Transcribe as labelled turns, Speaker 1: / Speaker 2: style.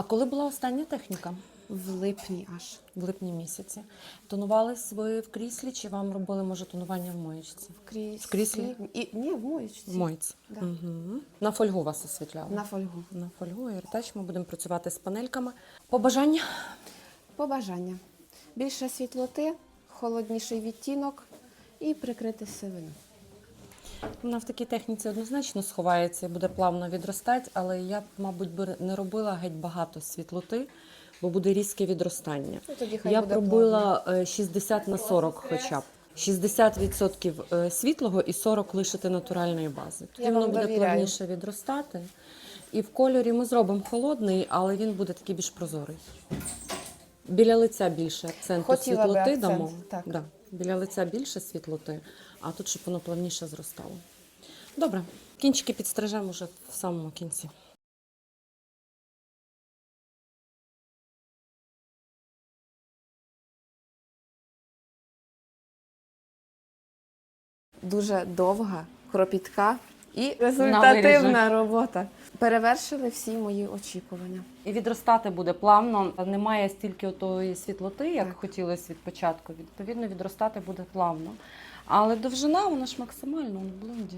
Speaker 1: А коли була остання техніка?
Speaker 2: В липні аж.
Speaker 1: В липні місяці. Тонувались ви в кріслі чи вам робили, може, тонування в моєчці?
Speaker 2: В кріслі.
Speaker 1: В кріслі?
Speaker 2: І, ні, в моєчці.
Speaker 1: В моєці.
Speaker 2: Да.
Speaker 1: Угу. На фольгу вас освітляли?
Speaker 2: На фольгу.
Speaker 1: На фольгу і теж ми будемо працювати з панельками. Побажання?
Speaker 2: Побажання. Більше світлоти, холодніший відтінок і прикрити сивину.
Speaker 1: Вона в такій техніці однозначно сховається і буде плавно відростати, але я б, мабуть, би не робила геть багато світлоти, бо буде різке відростання.
Speaker 2: Ну, тоді хай
Speaker 1: Я
Speaker 2: буде
Speaker 1: робила е, 60 на 40 хоча б. 60% е, світлого і 40 лишити натуральної бази. Тоді
Speaker 2: Я
Speaker 1: воно буде
Speaker 2: довіряю.
Speaker 1: плавніше відростати. І в кольорі ми зробимо холодний, але він буде такий більш прозорий. Біля лиця більше акценту
Speaker 2: Хотіла би
Speaker 1: світлоти
Speaker 2: акцент,
Speaker 1: дамо.
Speaker 2: так.
Speaker 1: Да. Біля лиця більше світлоти, а тут, щоб воно плавніше зростало. Добре, кінчики підстрижемо вже в самому кінці.
Speaker 2: Дуже довга, кропітка і результативна робота. Перевершили всі мої очікування.
Speaker 1: І відростати буде плавно. Немає стільки отої світлоти, як
Speaker 2: Так.
Speaker 1: хотілося від початку. Відповідно, відростати буде плавно. Але довжина, вона ж максимальна, у блонді.